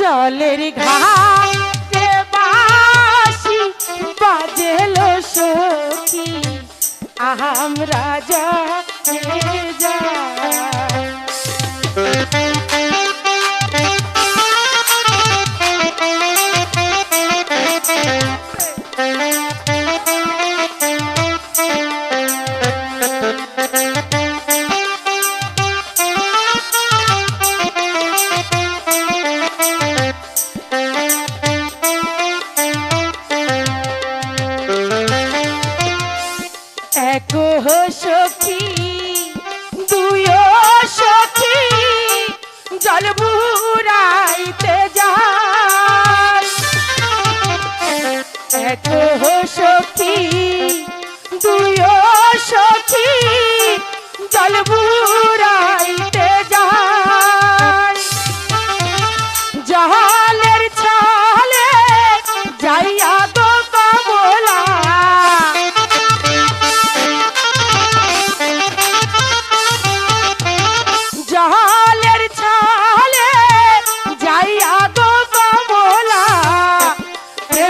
জলের ঘাটে বাসি বাজেলো সখী। আমরা যা যা সখী দুই সখী জল বুড়াইতে যায়। এক সখী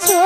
to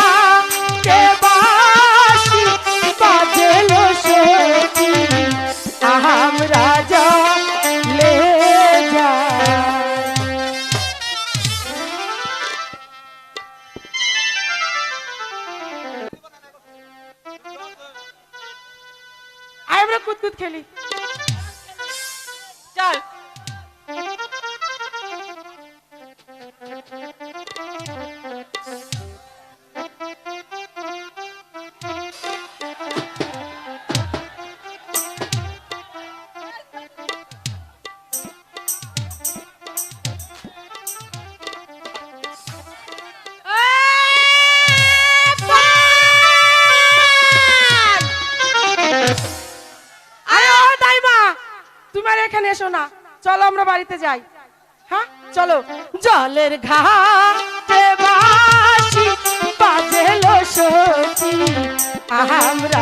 কুতকুত খেলি। এখানে এসো না। চলো আমরা বাড়িতে যাই। হ্যাঁ? চলো। জলের ঘাটে বাসি আমরা